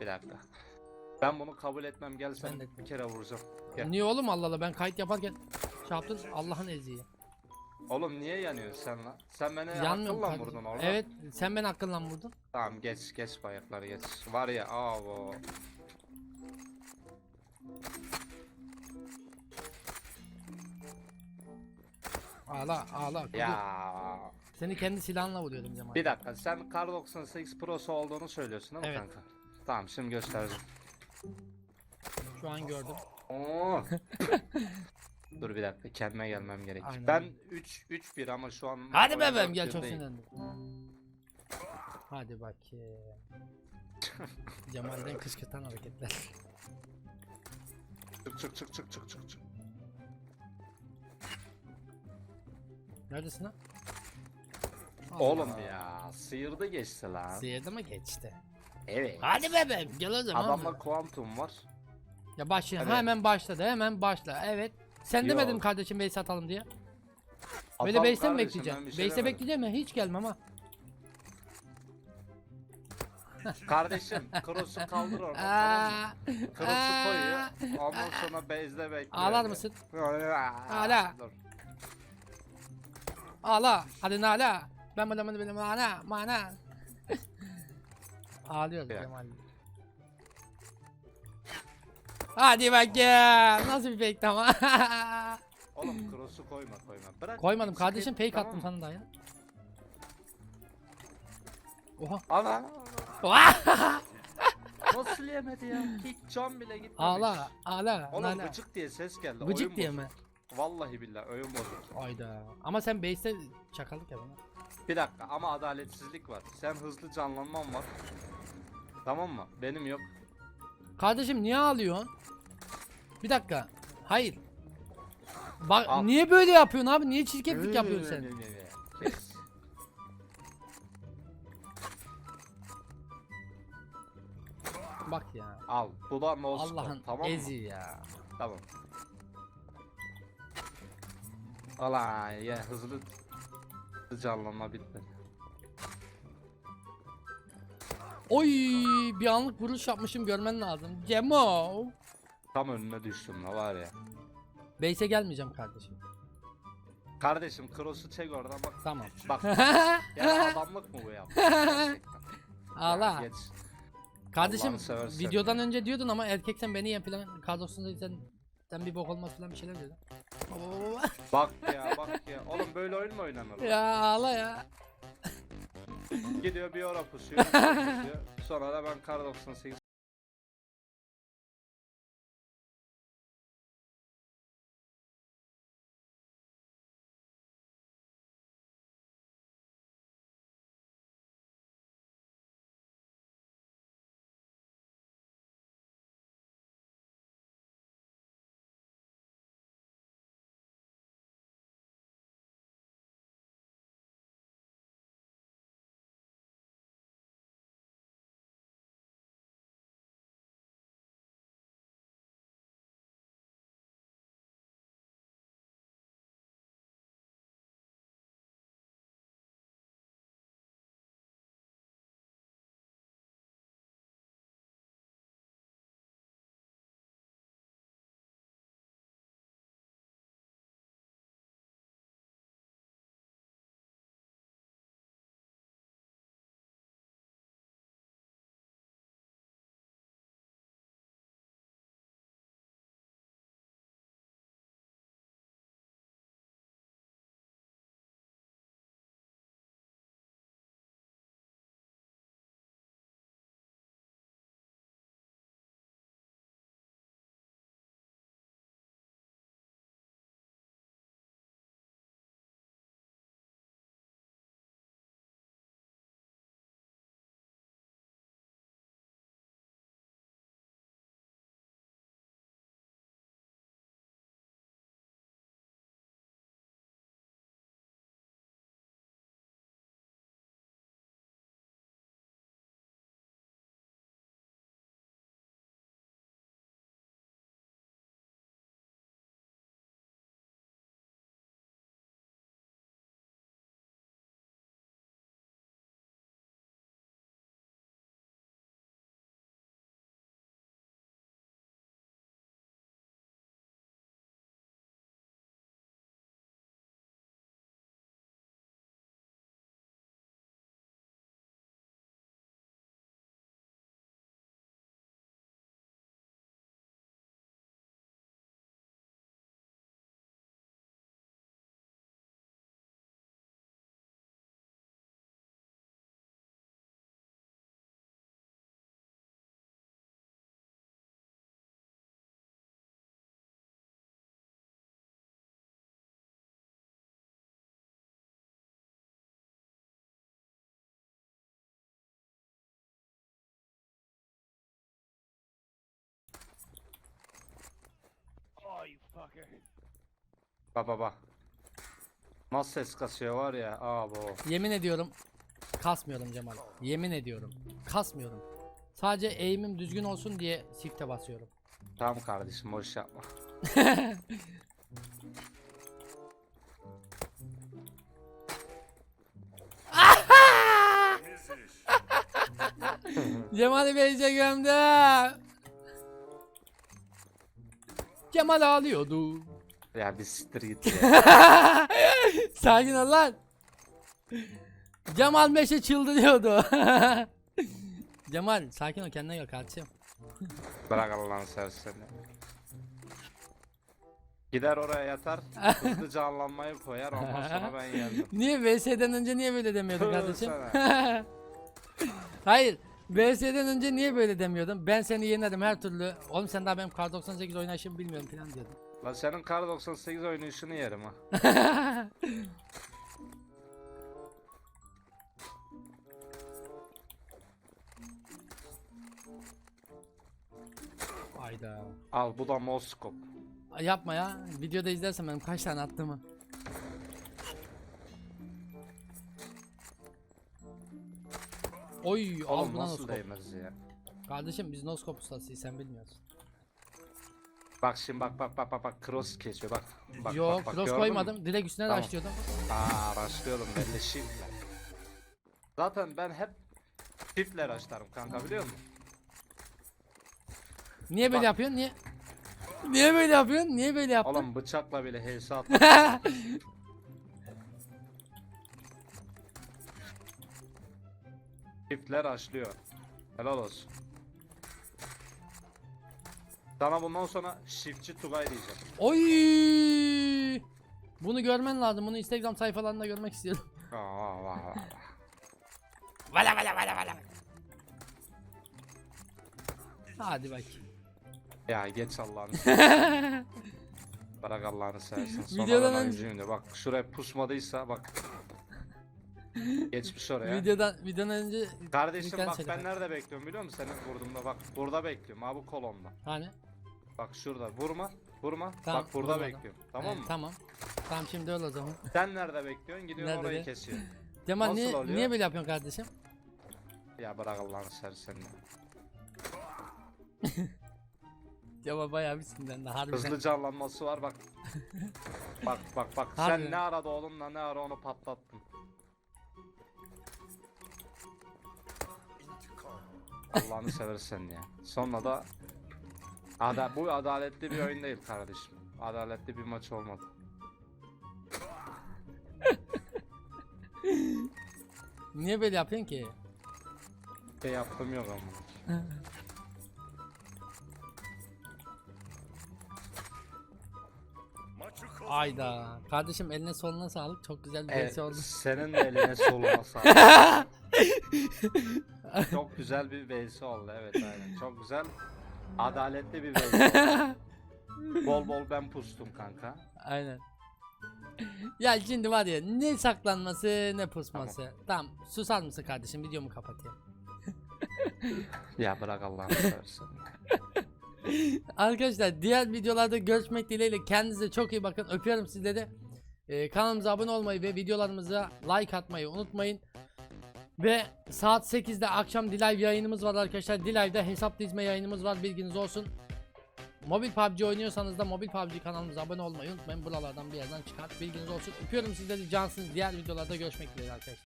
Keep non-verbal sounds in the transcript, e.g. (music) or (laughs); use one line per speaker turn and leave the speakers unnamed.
Bir dakika. Ben bunu kabul etmem. Gel sen
Ben de-
bir kere vuracağım. Gel.
Niye oğlum Allah Allah ben kayıt yaparken şey yaptın Allah'ın eziği.
Oğlum niye yanıyorsun sen lan? Sen beni
Yanmıyorum
akılla
kardeşim.
vurdun orada.
Evet sen beni akılla vurdun.
Tamam geç geç bayrakları geç. Var ya avo.
Ağla ağla.
Ya.
Seni kendi silahınla vuruyordum Cemal.
Bir dakika sen Kar 98 Pro'su olduğunu söylüyorsun değil mi
Evet.
kanka? Tamam şimdi göstereceğim.
Şu an gördüm.
Oo. (laughs) Dur bir dakika kendime gelmem gerek.
Aynen.
Ben 3 3 1 ama şu an
Hadi bebeğim gel çok sinirlendim. Hadi bakayım. (laughs) Cemal'den kışkırtan hareketler.
Çık çık çık çık çık çık. çık.
Neredesin lan?
Oğlum ya sıyırdı geçti lan.
Sıyırdı mı geçti?
Evet.
Hadi bebeğim gel o zaman.
Adamda kuantum var.
Ya başla
Hadi.
hemen başladı hemen başla evet. Sen
Yok.
demedin kardeşim base atalım diye. Böyle base'e mi
kardeşim,
bekleyeceksin?
ben bir şey demedim.
bekleyeceğim mi? Hiç gelmem ha.
Kardeşim cross'u kaldır oradan tamam mı?
Aa,
Cross'u
aa.
koyuyor. Ondan sonra base'de bekliyor.
Ağlar mısın?
Ağla.
Ağla. Ağla. Hadi nala. Ben böyle böyle mana mana. Ağlıyor
Bir dakika.
Cemal. Hadi bakayım. Nasıl bir fake ama. (laughs)
Oğlum cross'u koyma koyma. Bırak.
Koymadım kardeşim fake
tamam
attım
mı?
sana da ya. Oha.
Ana.
Oha. (laughs)
Nasıl yemedi ya? Hiç can bile gitmemiş.
ağla. Ağla.
Oğlum gıcık diye ses geldi.
Gıcık
oyun
diye
bozuk.
mi?
Vallahi billahi oyun bozuk.
Ayda. Ama sen base'te çakallık yapın.
Bir dakika ama adaletsizlik var. Sen hızlı canlanman var. Tamam mı? Benim yok.
Kardeşim niye ağlıyorsun? Bir dakika. Hayır. Bak
Al.
niye böyle yapıyorsun abi? Niye çirkeflik yapıyorsun sen?
Kes.
Bak ya.
Al. Bu da no scope,
Allah'ın
tamam mı?
ezi ya.
Tamam. Ala ya hızlı hızlı canlanma bitmedi.
Oy bir anlık vuruş yapmışım görmen lazım. Cemo.
Tam önüne düştüm la var ya.
Base'e gelmeyeceğim kardeşim.
Kardeşim cross'u çek oradan bak.
Tamam.
Bak. (laughs) ya adamlık mı bu ya? Gerçekten. (laughs)
Ağla.
Ya geç.
Kardeşim
Allah'ını
videodan
ya.
önce diyordun ama erkeksen beni yen falan. Kadrosunda sen sen bir bok olmaz falan bir şeyler diyordun.
Bak ya bak ya. Oğlum böyle oyun mu oynanır?
ya ağla ya.
Gidiyor bir ora pusuyor. Sonra da ben kar 98 Bak bak bak. Nasıl ses kasıyor var ya. Aa bu.
Yemin ediyorum kasmıyorum Cemal. Yemin ediyorum. Kasmıyorum. Sadece eğimim düzgün olsun diye shift'e basıyorum.
Tamam kardeşim boş yapma. (laughs)
Cemal'i Beyce gömdü. Cemal ağlıyordu.
Ya bir siktir git ya. (laughs)
Sakin ol lan. Cemal Meşe çıldırıyordu. (laughs) Cemal sakin ol kendine gel kardeşim.
Bırak Allah'ını seversen. ya. Gider oraya yatar. (laughs) Hızlı canlanmayı koyar. Ondan sonra ben yendim.
Niye VS'den önce niye böyle demiyordun
Tövbe
kardeşim? Hayır. VS'den önce niye böyle demiyordun? Ben seni yenerim her türlü. Oğlum sen daha benim Kar 98 oynayışımı bilmiyorum falan diyordun.
Lan senin kar 98 oynayışını yerim ha. (laughs)
Hayda.
Al bu da Moskop.
Yapma ya. Videoda izlersen benim kaç tane attığımı. Oy al
Oğlum
buna
nasıl
noskop.
değmez ya.
Kardeşim biz noskop ustasıyız sen bilmiyorsun.
Bak şimdi bak bak bak bak bak cross geçiyor bak. bak
Yok
bak, bak,
cross
gördün mü?
koymadım. Direkt üstüne
Tamam.
başlıyordum.
Aa belli shift'le. Zaten ben hep shift'le araştırırım kanka biliyor musun?
Niye böyle
Bak.
yapıyorsun? Niye? Niye böyle yapıyorsun? Niye böyle yaptın?
Oğlum bıçakla bile HS (laughs) at. Shift'ler açlıyor. Helal olsun. Sana bundan sonra shiftçi Tugay diyeceğim.
Oy! Bunu görmen lazım. Bunu Instagram sayfalarında görmek istiyorum. (laughs)
Aa, vah, vah, vah.
Vala vala vala vala. Hadi bak.
Ya geç Allah'ını seversen. (laughs) Bırak Allah'ını seversen. Sonradan
Videodan önce-
oyuncuyum de. Bak şuraya pusmadıysa bak. Geçmiş oraya.
Videodan videodan önce
Kardeşim bak ben nerede bekliyorum biliyor musun? Senin vurduğumda bak burada bekliyorum abi kolonda.
hani
Bak şurada vurma vurma
Tamam,
bak burada bekliyorum tamam
He,
mı?
Tamam. Tamam şimdi öyle o zaman.
Sen nerede bekliyorsun gidiyorsun
Nerede
orayı
be?
kesiyorsun. (laughs)
Cemal
Nasıl
niye,
oluyor?
niye böyle yapıyorsun kardeşim?
Ya bırak Allah'ını seversen. ya. (laughs)
Cemal bayağı bir sinirlendi harbiden.
Hızlı canlanması var bak. (laughs) bak bak bak
Harbi.
sen ne arada oğlumla ne ara onu patlattın. Allah'ını seversen ya. Sonra da Ada bu adaletli bir oyun değil kardeşim. Adaletli bir maç olmadı.
Niye böyle yapıyorsun ki?
Şey yaptım yok ama.
Ayda. Kardeşim eline soluna sağlık. Çok güzel bir
Evet,
oldu.
senin de eline soluna (laughs) sağlık. (laughs) Çok güzel bir VS oldu evet aynen. Çok güzel. Adaletli bir VS oldu. (laughs) Bol bol ben pustum kanka.
Aynen. Ya şimdi var ya ne saklanması ne pusması. Tamam. susar mısın kardeşim videomu kapatayım. (laughs)
Ya bırak Allah'ını seversen.
Arkadaşlar diğer videolarda görüşmek dileğiyle kendinize çok iyi bakın. Öpüyorum sizleri. Ee, kanalımıza abone olmayı ve videolarımıza like atmayı unutmayın. Ve saat 8'de akşam Dilive yayınımız var arkadaşlar. Dilive'de hesap dizme yayınımız var bilginiz olsun. Mobil PUBG oynuyorsanız da Mobil PUBG kanalımıza abone olmayı unutmayın. Buralardan bir yerden çıkar. Bilginiz olsun. Öpüyorum sizleri cansınız. Diğer videolarda görüşmek dileğiyle arkadaşlar.